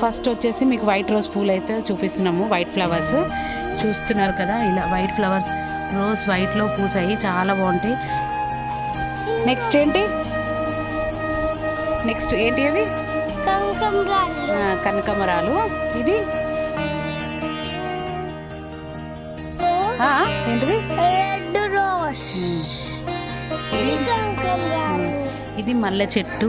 First వచ్చేసి మీకు white rose పూలు అయితే చూపిస్తున్నాము. White flowers. చూస్తున్నారు కదా ఇలా వైట్ ఫ్లవర్స్ రోజ్ వైట్లో పూసాయి చాలా బాగుంటాయి. నెక్స్ట్ ఏంటి? నెక్స్ట్ ఏంటి అవి? కనకమరాలు. ఇది? ఏంటిది? Red rose. ఇది మల్లె చెట్టు.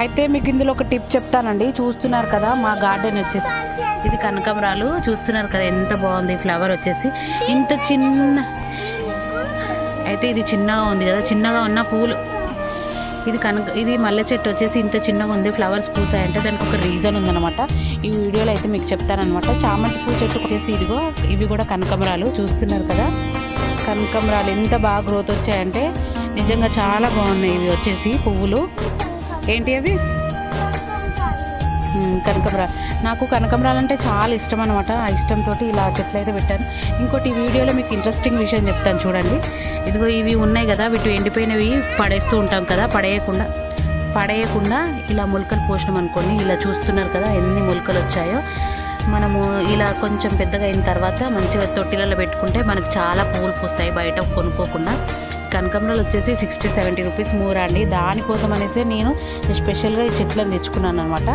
అయితే మీకు ఇందులో ఒక టిప్ చెప్తానండి. చూస్తున్నారు కదా మా గార్డెన్ వచ్చేసి. ఇది కనకమరాలు చూస్తున్నారు కదా ఎంత బాగుంది. ఫ్లవర్ వచ్చేసి. ఇంత చిన్న అయితే ఇది చిన్నగా ఉంది కదా. చిన్నగా ఉన్న పూలు. ఇది కనుక ఇది మల్లె చెట్టు వచ్చేసి ఇంత చిన్నగా ఉంది ఫ్లవర్స్ పూసాయంటే దానికి ఒక రీజన్ ఉందన్నమాట. ఈ వీడియోలో అయితే మీకు చెప్తానమాట చామంతి పూ చెట్టు వచ్చేసి ఇదిగో ఇవి కూడా కనకమరాలు చూస్తున్నారు కదా? కనకమరాలు ఎంత బాగా గ్రోత్ వచ్చాయంటే నిజంగా చాలా బాగున్నాయి ఇవి వచ్చేసి పువ్వులు. ఏంటి అవి? కనకమరాలు నాకు కనకమరాలు అంటే చాలా ఇష్టం అనమాట ఆ ఇష్టంతో ఇలా చెట్లు అయితే పెట్టాను. ఇంకోటి ఈ వీడియోలో మీకు ఇంట్రెస్టింగ్ విషయం చెప్తాను చూడండి. ఇదిగో ఇవి ఉన్నాయి కదా వీటి ఎండిపోయినవి పడేస్తూ ఉంటాం కదా పడేయకుండా పడేయకుండా ఇలా మొలకలు పోసినాం అనుకోండి ఇలా చూస్తున్నారు కదా ఎన్ని మొలకలు వచ్చాయో. మనము ఇలా కొంచెం పెద్దగా అయిన తర్వాత మంచిగా తొట్టిలలో పెట్టుకుంటే మనకు చాలా పువ్వులు పూస్తాయి బయట కొనుక్కోకుండా. కనకంబరాలు వచ్చేసి సిక్స్టీ సెవెంటీ రూపీస్ మూర అండి. దానికోసం అనేసి నేను స్పెషల్గా ఈ చెట్లను తెచ్చుకున్నాను అనమాట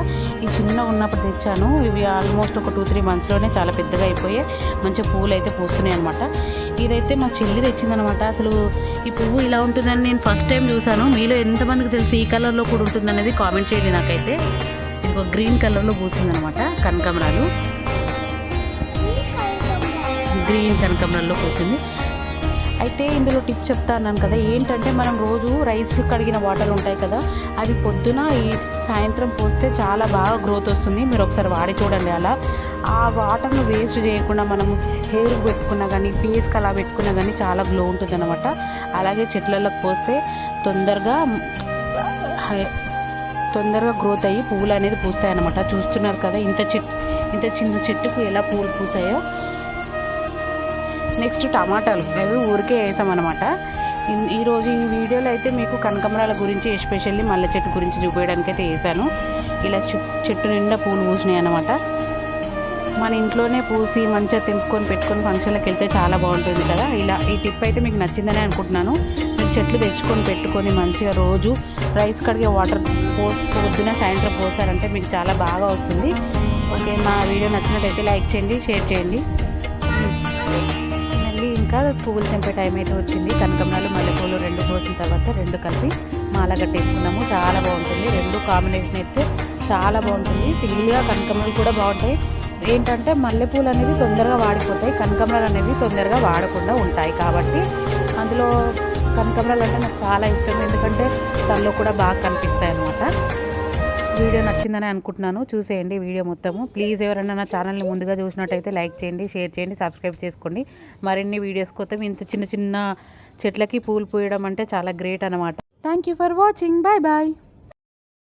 ఈ చిన్న ఉన్నప్పుడు తెచ్చాను. ఇవి ఆల్మోస్ట్ ఒక టూ త్రీ మంత్స్లోనే చాలా పెద్దగా అయిపోయి మంచిగా పువ్వులు అయితే పూస్తున్నాయి అనమాట ఇదైతే మా చెల్లి తెచ్చిందనమాట అసలు ఈ పువ్వు ఇలా ఉంటుందని నేను ఫస్ట్ టైం చూశాను. మీలో ఎంతమందికి తెలిసి ఈ కలర్లో కూడా ఉంటుందనేది కామెంట్ చేయండి నాకైతే. ఇంకో గ్రీన్ కలర్లో పూసిందనమాట కనకమరాలు గ్రీన్ కనకమరాల్లో పూసింది. అయితే ఇందులో టిప్ చెప్తాను కదా ఏంటంటే మనం రోజు రైస్ కడిగిన వాటర్ ఉంటాయి కదా అవి పొద్దున ఈ సాయంత్రం పోస్తే చాలా బాగా గ్రోత్ వస్తుంది. మీరు ఒకసారి వాడి చూడండి అలా. ఆ వాటర్ను వేస్ట్ చేయకుండా మనం హెయిర్ పెట్టుకున్నా కానీ ఫేస్కి అలా పెట్టుకున్నా కానీ చాలా గ్లో ఉంటుంది అనమాట అలాగే చెట్లలోకి పోస్తే తొందరగా హై- తొందరగా గ్రోత్ అయ్యి పువ్వులు అనేది పూస్తాయి అనమాట చూస్తున్నారు కదా ఇంత చెట్టు ఇంత చిన్న చెట్టుకు ఎలా పువ్వులు పూసాయో. నెక్స్ట్ టమాటాలు. అవి ఊరికే వేసామన్నమాట. ఈరోజు ఈ వీడియోలో అయితే మీకు కనకమరాల గురించి ఎస్పెషల్లీ మల్లె చెట్టు గురించి చూపించడానికి అయితే వేసాను. ఇలా చె- చెట్టు నిండా పూలు పూసినాయి అనమాట మన ఇంట్లోనే పూసి మంచిగా తెంపుకొని పెట్టుకొని ఫంక్షన్లకు వెళ్తే చాలా బాగుంటుంది కదా. ఇలా ఈ టిప్ అయితే మీకు నచ్చిందని అనుకుంటున్నాను. మీరు చెట్లు తెచ్చుకొని పెట్టుకొని మంచిగా రోజు రైస్ కడిగే వాటర్ పో పొద్దున సాయంత్రం పోసారంటే మీకు చాలా బాగా వస్తుంది. ఓకే మా వీడియో నచ్చినట్టయితే లైక్ చేయండి షేర్ చేయండి. ఇంకా పువ్వులు తెంపే టైం అయితే వచ్చింది. కనకమ్మలు మల్లెపూలు రెండు కోసిన తర్వాత రెండు కలిపి మాల కట్టేసుకున్నాము. చాలా బాగుంటుంది. రెండు కాంబినేషన్ అయితే చాలా బాగుంటుంది. సింగిల్గా కనకమ్మలు కూడా బాగుంటాయి. ఏంటంటే మల్లెపూలు అనేవి తొందరగా వాడిపోతాయి. కనకమ్మలు అనేవి తొందరగా వాడకుండా ఉంటాయి కాబట్టి అందులో కనకమ్మలు అంటే నాకు చాలా ఇష్టం. ఎందుకంటే తనలో కూడా బాగా కనిపిస్తాయి అన్నమాట. వీడియో నచ్చిందని అనుకుంటున్నాను. చూసేయండి వీడియో మొత్తము. ప్లీజ్ ఎవరైనా నా ఛానల్ని ముందుగా చూసినట్టయితే లైక్ చేయండి షేర్ చేయండి సబ్స్క్రైబ్ చేసుకోండి. మరిన్ని వీడియోస్ కోసం ఇంత చిన్న చిన్న చెట్లకి పూలు పూయడం అంటే చాలా గ్రేట్ అనమాట thank you for watching bye bye